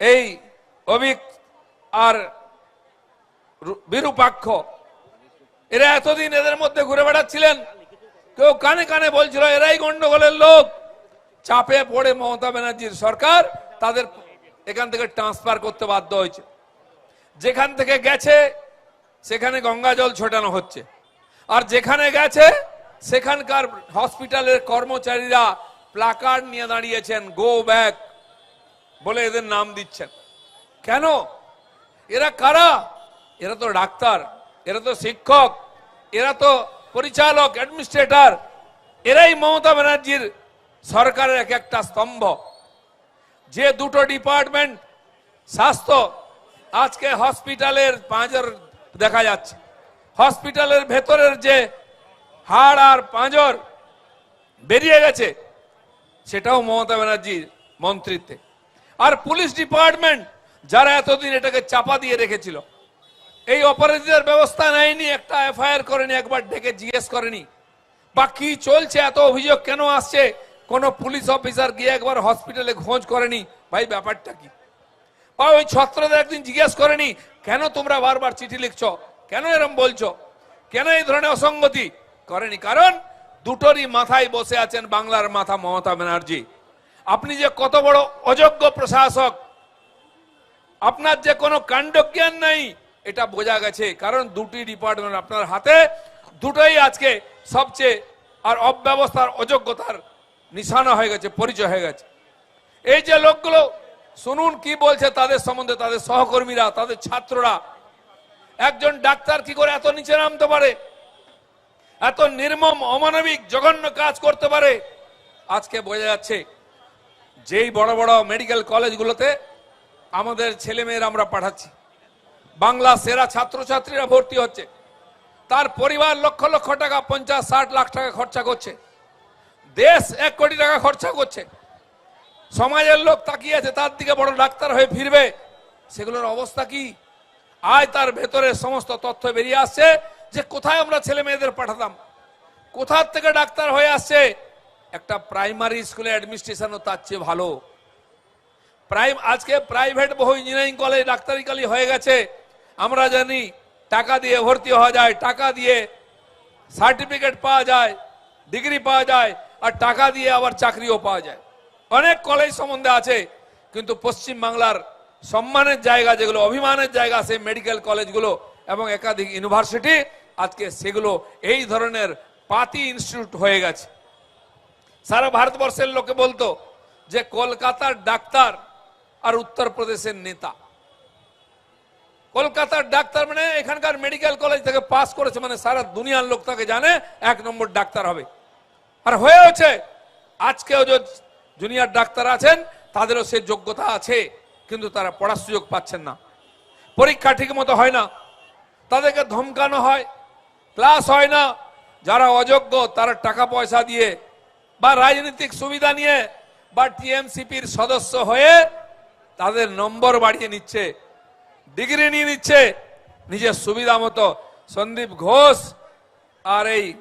এই অভিক আর বিরূপাক্ষ, এরা এতদিন এদের মধ্যে ঘুরে বেড়াচ্ছিলেন, কেউ কানে কানে বলছিল, এরাই গন্ডগোলের লোক। চাপে পড়ে মমতা ব্যানার্জির সরকার তাদের এখান থেকে ট্রান্সফার করতে বাধ্য হয়েছে। যেখান থেকে গেছে, সেখানে গঙ্গা জল ছোটানো হচ্ছে। আর যেখানে গেছে, সেখানকার হসপিটালের কর্মচারীরা প্লাকার্ড নিয়ে দাঁড়িয়েছেন গো ব্যাক বলে এদের নাম দিচ্ছেন। কেন? এরা কারা? এরা তো ডাক্তার, এরা তো শিক্ষক, এরা তো পরিচালক, অ্যাডমিনিস্ট্রেটর। এরাই মমতা ব্যানার্জির সরকারের এক একটা স্তম্ভ। যে দুটো ডিপার্টমেন্ট স্বাস্থ্য, আজকে হসপিটালের পাঁজর দেখা যাচ্ছে। হসপিটালের ভেতরের যে হাড় আর পাঁজর বেরিয়ে গেছে, সেটাও মমতা ব্যানার্জির মন্ত্রিত্বে। আর পুলিশ ডিপার্টমেন্ট যারা এতদিন এটাকে চাপা দিয়ে রেখেছিল, এই অপরাধীদের ব্যবস্থা নেয়নি, একটা এফআইআর করেনি, একবার ডেকে জিজ্ঞেস করেনি। বা কি চলছে, এত অভিযোগ কেন আসছে? কোন পুলিশ অফিসার গিয়ে একবার হসপিটালে খোঁজ করেনি? ভাই, ব্যাপারটা কি? বা ওই ছত্রদের একদিন জিজ্ঞেস করেনি, কেন তোমরা বারবার চিঠি লিখছ? কেন এরম বলছো? কেন এই ধরনের অসঙ্গতি? করেনি। কারণ দুটোরই মাথায় বসে আছেন বাংলার মাথা মমতা ব্যানার্জি। আপনি যে কত বড় অযোগ্য প্রশাসক, আপনার যে কোনো কাণ্ডজ্ঞান নাই, এটা বোঝা গেছে। কারণ দুটি ডিপার্টমেন্ট আপনার হাতে, দুটোই আজকে সবচেয়ে আর অব্যবস্থার অযোগ্যতার নিশানা হয়ে গেছে, পরিচয় হয়ে গেছে। এই যে লোকগুলো, শুনুন কি বলছে তাদের সম্বন্ধে, তাদের সহকর্মীরা, তাদের ছাত্ররা। একজন ডাক্তার কি করে এত নিচে নামতে পারে? এত নির্মম, অমানবিক, জঘন্য কাজ করতে পারে? আজকে বোঝা যাচ্ছে যেই বড় বড় মেডিকেল কলেজগুলোতে আমাদের ছেলে মেয়েরা আমরা পাঠাচ্ছি। বাংলা সেরা ছাত্রছাত্রীরা ভর্তি হচ্ছে। তার পরিবার লক্ষ লক্ষ টাকা, পঞ্চাশ, ষাট লাখ টাকা খরচা করছে। দেশ এক কোটি টাকা খরচা করছে। সমাজের লোক তাকিয়ে আছে, তার দিকে বড় ডাক্তার হয়ে ফিরবে। সেগুলোর অবস্থা কি? আয় তার ভেতরে সমস্ত তথ্য বেরিয়ে আসছে যে কোথায় আমরা ছেলে মেয়েদের পাঠাতাম। কোথার থেকে ডাক্তার হয়ে আসছে? একটা প্রাইমারি স্কুলে অ্যাডমিনিস্ট্রেশনও তার চেয়ে ভালো। প্রাইম আজকে প্রাইভেট বহু ইঞ্জিনিয়ারিং কলেজ ডাক্তারি কালি হয়ে গেছে। আমরা জানি টাকা দিয়ে ভর্তি হওয়া যায়, টাকা দিয়ে সার্টিফিকেট পাওয়া যায় ডিগ্রি পাওয়া যায়, আর টাকা দিয়ে আবার চাকরিও পাওয়া যায়। অনেক কলেজ সম্বন্ধে আছে, কিন্তু পশ্চিম বাংলার সম্মানের জায়গা যেগুলো, অভিমানের জায়গা সেই মেডিকেল কলেজগুলো এবং একাধিক ইউনিভার্সিটি আজকে সেগুলো এই ধরনের পাতি ইনস্টিটিউট হয়ে গেছে। সারা ভারতবর্ষের লোকে বলতো যে কলকাতার ডাক্তার আর উত্তরপ্রদেশের নেতা। কলকাতার ডাক্তার মানে এখানকার মেডিকেল কলেজ থেকে পাস করেছে মানে সারা দুনিয়ার লোক তাকে জানে এক নম্বর ডাক্তার হবে। আর হয়েছে আজকেও যে জুনিয়র ডাক্তার আছেন, তাদেরও সে যোগ্যতা আছে, কিন্তু তারা পড়ার সুযোগ পাচ্ছেন না। পরীক্ষা ঠিক মতো হয় না। তাদেরকে ধমকানো হয়, ক্লাস হয় না। যারা অযোগ্য, তারা টাকা পয়সা দিয়ে বা রাজনৈতিক সুবিধা নিয়ে বা টিএমসিপির সদস্য হয়ে তাদের নম্বর বাড়িয়ে নিচ্ছে, ডিগ্রি নিয়ে নিচ্ছে, নিজের সুবিধা মতো। সন্দীপ ঘোষ আর এই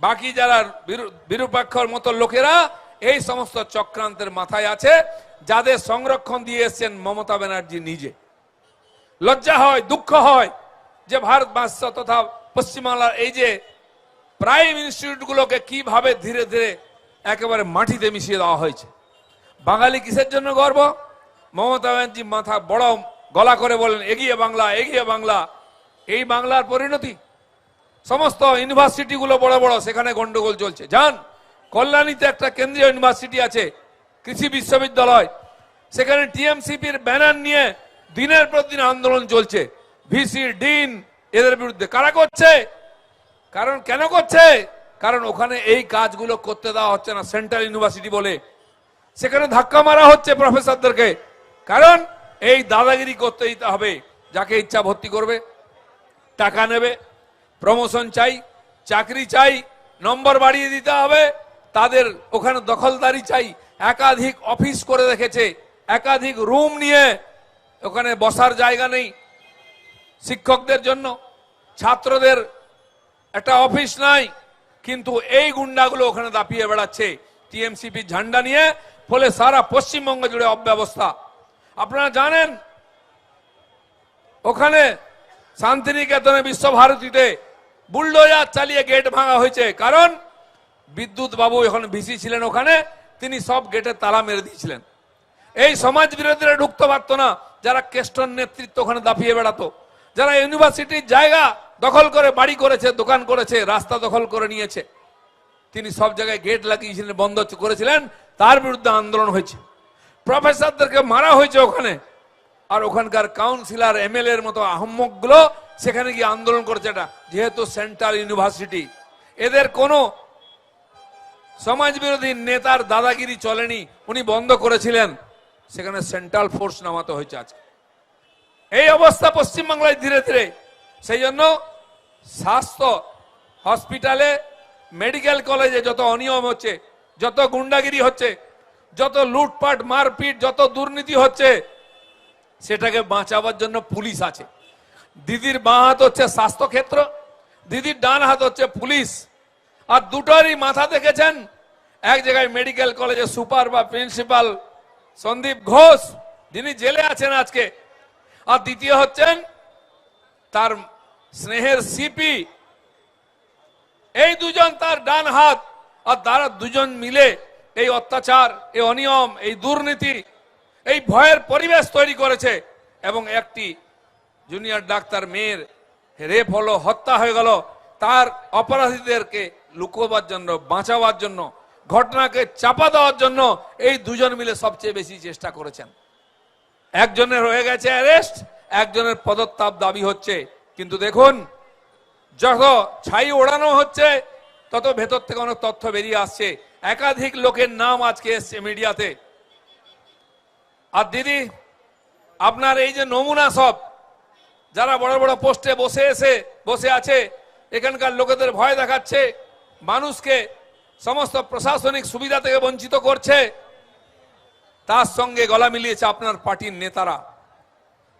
বাকি যারা বিরু- বিরূপাক্ষর মতো লোকেরা, এই সমস্ত চক্রান্তের মাথায় আছে, যাদের সংরক্ষণ দিয়ে এসছেন মমতা ব্যানার্জি নিজে। লজ্জা হয়, দুঃখ হয় যে ভারতবর্ষ তথা পশ্চিমবাংলার এই যে প্রাইম ইনস্টিটিউটগুলোকে কীভাবে ধীরে ধীরে একেবারে মাটিতে মিশিয়ে দেওয়া হয়েছে। বাঙালি কিসের জন্য গর্ব? মমতা ব্যানার্জি মাথা বড় গলা করে বলেন, এগিয়ে বাংলা এগিয়ে বাংলা। এই বাংলার পরিণতি? সমস্ত ইউনিভার্সিটিগুলো বড় বড়, সেখানে গন্ডগোল চলছে। যান, কল্যাণীতে একটা কেন্দ্রীয় ইউনিভার্সিটি আছে, কৃষি বিশ্ববিদ্যালয়। সেখানে টিএমসিপির ব্যানার নিয়ে দিনের পর দিন আন্দোলন চলছে। ভিসি ডিন এদের বিরুদ্ধে। কারা করছে? কারণ কেন করছে? কারণ ওখানে এই কাজগুলো করতে দেওয়া হচ্ছে না, সেন্ট্রাল ইউনিভার্সিটি বলে। সেখানে ধাক্কা মারা হচ্ছে প্রফেসরদেরকে। কারণ এই দাদাগিরি করতে দিতে হবে, যাকে ইচ্ছা ভর্তি করবে, টাকা নেবে প্রমোশন চাই, চাকরি চাই নম্বর বাড়িয়ে দিতে হবে, তাদের ওখানে দখলদারি চাই, একাধিক অফিস করে রেখেছে, একাধিক রুম নিয়ে ওখানে বসার জায়গা নেই। শিক্ষকদের জন্য, ছাত্রদের, একটা অফিস নাই। কিন্তু এই গুন্ডাগুলো ওখানে দাপিয়ে বেড়াচ্ছে। টিএমসিপি ঝান্ডা নিয়ে, ফলে সারা পশ্চিমবঙ্গ জুড়ে অব্যবস্থা। আপনারা জানেন, ওখানে শান্তিনিকেতনে বিশ্বভারতীতে বুলডোজার চালিয়ে গেট ভাঙা হয়েছে। কারণ বিদ্যুৎ বাবু এখন ভিসি ছিলেন ওখানে, তিনি সব গেটে তালা মেরে দিয়েছিলেন। এই সমাজ বিরোধীরা ঢুকতে পারতো না, যারা কেষ্টন নেতৃত্ব ওখানে দাপিয়ে বেড়াতো। যারা ইউনিভার্সিটির জায়গা দখল করে, বাড়ি করেছে, দোকান করেছে, রাস্তা দখল করে নিয়েছে। তিনি সব জায়গায় গেট লাগিয়েছিলেন, বন্ধ করেছিলেন। তার বিরুদ্ধে আন্দোলন হয়েছে। প্রফেসরদেরকে মারা হয়েছে ওখানে। আর ওখানকার কাউন্সিলর এমএলএ এর মতো আহম্মকগুলো সেখানে গিয়ে আন্দোলন করেছে এটা, যেহেতু সেন্ট্রাল ইউনিভার্সিটি এদের কোনো সমাজ বিরোধী নেতার দাদাগিরি চলেনি, উনি বন্ধ করেছিলেন। সেখানে সেন্ট্রাল ফোর্স নামাতে হয়েছে আজকে। এই অবস্থা পশ্চিমবাংলায় ধীরে ধীরে। সেই জন্য স্বাস্থ্য হসপিটালে, মেডিকেল কলেজে যত অনিয়ম হচ্ছে, যত গুন্ডাগিরি হচ্ছে, যত লুটপাট, মারপিট, যত দুর্নীতি হচ্ছে, সেটাকে বাঁচাবার জন্য পুলিশ আছে। দিদির বাঁ হাত হচ্ছে স্বাস্থ্য ক্ষেত্র দিদির ডান হাত হচ্ছে পুলিশ। আর দুটোরই মাথা দেখেছেন? এক জায়গায় মেডিকেল কলেজে সুপার বা প্রিন্সিপাল সন্দীপ ঘোষ, যিনি জেলে আছেন আজকে। আর দ্বিতীয় হচ্ছেন তার স্নেহের সিপি এই দুজন তার ডান হাত আর তারা দুজন মিলে এই অত্যাচার, এই অনিয়ম, এই দুর্নীতি, এই ভয়ের পরিবেশ তৈরি করেছে এবং একটি জুনিয়র ডাক্তার মেয়ের রেপ হলো, হত্যা হয়ে গেল। তার অপরাধীদেরকে লুকোবার জন্য, বাঁচাবার জন্য, ঘটনাকে চাপা দেওয়ার জন্য এই দুজন মিলে সবচেয়ে বেশি চেষ্টা করেছেন। একজনের হয়ে গেছে অ্যারেস্ট একজনের পদত্যাপ দাবি হচ্ছে কিন্তু দেখুন, যত ছাই ওড়ানো হচ্ছে, তত ভেতর থেকে অনেক তথ্য বেরিয়ে আসছে। একাধিক লোকের নাম আজকে এসছে মিডিয়াতে। আর দিদি, আপনার এই যে নমুনা সব, যারা বড় বড় পোস্টে বসে এসে, বসে আছে, এখানকার লোকেদের ভয় দেখাচ্ছে, মানুষকে সমস্ত প্রশাসনিক সুবিধা থেকে বঞ্চিত করছে, তার সঙ্গে গলা মিলিয়েছে আপনার পার্টির নেতারা।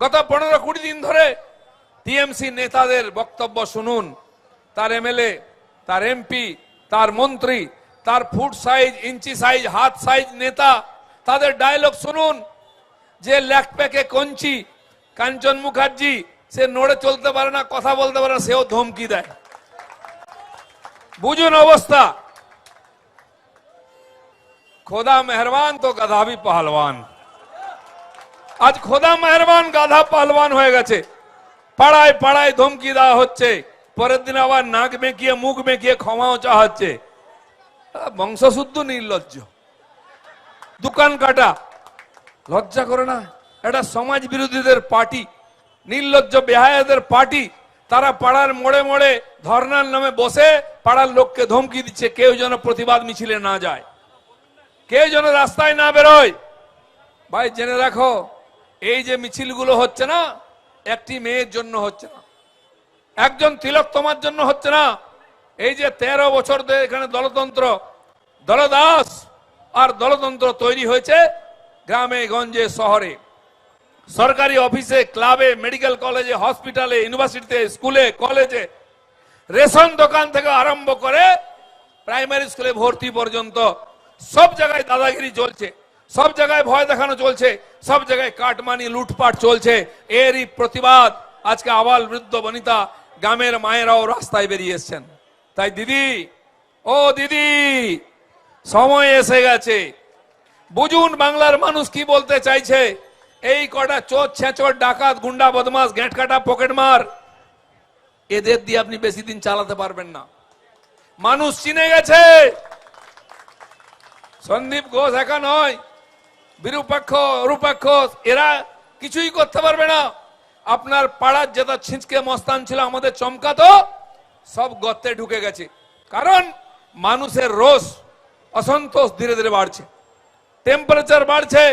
গত পনেরো কুড়ি দিন ধরে টিএমসি নেতাদের বক্তব্য শুনুন। তার এমএলএ, তার এমপি, তার মন্ত্রী, তার ফুট সাইজ, ইঞ্চি সাইজ, হাত সাইজ নেতা, তাদের ডায়লগ শুনুন। যে ল্যাকপ্যাকে কঞ্চি, কাঞ্চন মুখার্জি, সে নড়ে চলতে পারে না, কথা বলতে পারে না, সেও ধমকি দেয়। বুঝুন অবস্থা। খোদা মেহরবান তো গাধা ভি পাহলওয়ান। আজ খোদা মেহরবান, গাধা পাহলওয়ান হয়ে গেছে। পাড়ায় পাড়ায় ধমকি দেওয়া হচ্ছে। পরের দিন আবার নাক মেঁকিয়ে মুখ মেঁকিয়ে ক্ষমাও চাহাচ্ছে আহ, বংশশুদ্ধ নির্লজ্জ। দোকান কাটা। লজ্জা করে না? এটা সমাজ বিরোধীদের পার্টি নির্লজ্জ বেহায়াদের পার্টি। তারা পাড়ার মোড়ে মোড়ে ধর্নার নামে বসে পাড়ার লোককে ধমকি দিচ্ছে কেউ যেন প্রতিবাদ মিছিলে না যায়। কেউ যেন রাস্তায় না বেরোয়। ভাই জেনে রাখো এই যে মিছিলগুলো হচ্ছে না একটি মেয়ের জন্য হচ্ছে না। একজন তিলক তোমার জন্য হচ্ছে না। এই যে তেরো বছর ধরে এখানে দলতন্ত্র, দলদাস আর দলতন্ত্র তৈরি হয়েছে গ্রামে, গঞ্জে, শহরে। সরকারি অফিসে, ক্লাবে, মেডিকেল কলেজে, হসপিটালে, ইউনিভার্সিটিতে, স্কুলে, কলেজে রেশন দোকান থেকে আরম্ভ করে প্রাইমারি স্কুলে ভর্তি পর্যন্ত সব জায়গায় দাদাগিরি চলছে। সব জায়গায় ভয় দেখানো চলছে, সব জায়গায় কাটমানি, লুটপাট চলছে, এরই প্রতিবাদ। আজকে আবাল বৃদ্ধ বনিতা গ্রামের মায়েরাও রাস্তায় বেরিয়ে এসছেন। তাই দিদি, ও দিদি, সময় এসে গেছে। বুঝুন বাংলার মানুষ কি বলতে চাইছে? এই কটা চোর ছেঁচর, ডাকাত, গুন্ডা বদমাস পকেট মার এদের দিয়ে আপনি বেশি দিন চালাতে পারবেন না। মানুষ চিনে গেছে। সন্দীপ ঘোষ একা নয় বিরূপাক্ষ রূপাক্ষ এরা কিছুই করতে পারবে না। আপনার পাড়ার যেটা ছিঁচকে মস্তান ছিল, আমাদের চমকাতো, সব গর্তে ঢুকে গেছে। কারণ মানুষের রোষ অসন্তোষ ধীরে ধীরে বাড়ছে। টেম্পারেচার বাড়ছে,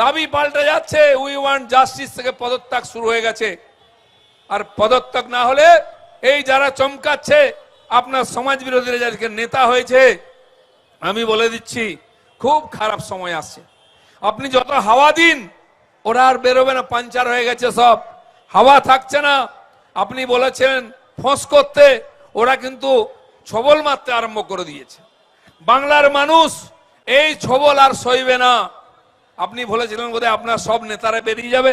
দাবি পাল্টে যাচ্ছে উই ওয়ান্ট জাস্টিস থেকে পদত্যাগ শুরু হয়ে গেছে। আর পদত্যাগ না হলে এই যারা চমকাচ্ছে, আপনার সমাজ বিরোধীরা যাদেরকে নেতা হয়েছে, আমি বলে দিচ্ছি, খুব খারাপ সময় আসছে। আপনি যত হাওয়া দিন, ওরা আর বেরোবে না, পাঞ্চার হয়ে গেছে সব। হাওয়া থাকছে না। আপনি বলেছেন, ফোঁস করতে, ওরা কিন্তু ছবল মারতে আরম্ভ করে দিয়েছে। বাংলার মানুষ এই ছবল আর সইবে না। আপনি বলেছিলেন বোধহয় আপনার সব নেতারা বেরিয়ে যাবে।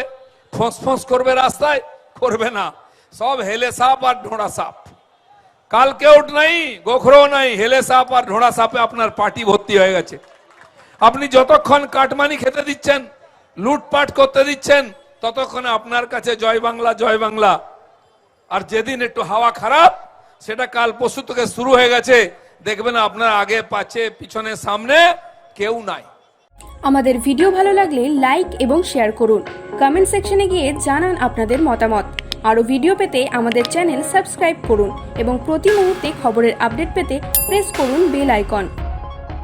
ফোঁস ফোঁস করবে রাস্তায়, করবে না। সব হেলে সাপ আর ঢোড়া সাপ। কাল কেউট নাই গোখরো নাই, হেলে সাপ আর ঢোড়া সাপে আপনার পার্টি ভর্তি হয়ে গেছে। আপনি যতক্ষণ কাটমানি খেতে দিচ্ছেন, লুটপাট করতে দিচ্ছেন, ততক্ষণে আপনার কাছে জয় বাংলা জয় বাংলা। আর যেদিন একটু হাওয়া খারাপ, সেটা কাল পরশু থেকে শুরু হয়ে গেছে। দেখবেন আপনার আগে পাচ্ছে পিছনে, সামনে কেউ নাই। আমাদের ভিডিও ভালো লাগলে লাইক এবং শেয়ার করুন। কমেন্ট সেকশনে গিয়ে জানান আপনাদের মতামত। আরও ভিডিও পেতে আমাদের চ্যানেল সাবস্ক্রাইব করুন এবং প্রতি মুহূর্তে খবরের আপডেট পেতে প্রেস করুন বেল আইকন।